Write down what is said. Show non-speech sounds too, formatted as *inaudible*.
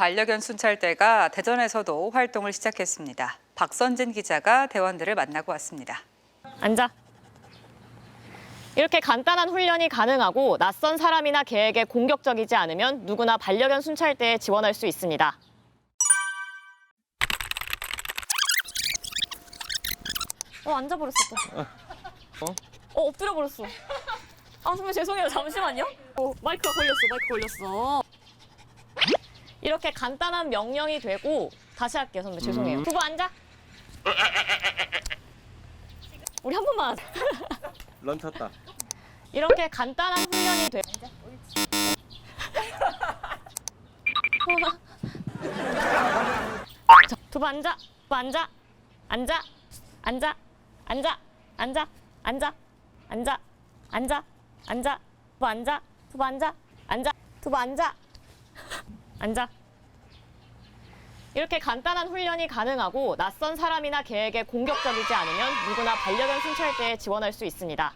반려견 순찰대가 대전에서도 활동을 시작했습니다. 박선진 기자가 대원들을 만나고 왔습니다. 앉아. 이렇게 간단한 훈련이 가능하고 낯선 사람이나 개에게 공격적이지 않으면 누구나 반려견 순찰대에 지원할 수 있습니다. 어, 앉아버렸어. 또. 어? 어, 엎드려 버렸어. 아, 선배 죄송해요. 잠시만요. 어, 마이크가 걸렸어. 마이크 걸렸어. 이렇게 간단한 명령이 되고 다시 할게요, 선배. 죄송해요. 두고 앉아. 우리 한 번만 하자. *laughs* 런 탔다. 이렇게 간단한 훈련이 돼. *laughs* 자, 두부 앉아, 두부 앉아, 앉아, 앉아, 앉아, 앉아, 앉아, 앉아, 앉아, 앉아, 두부 앉아, 두부 앉아, 앉아, 두부 앉아, *laughs* 앉아. 이렇게 간단한 훈련이 가능하고 낯선 사람이나 계획에 공격적이지 않으면 누구나 반려견 순찰대에 지원할 수 있습니다.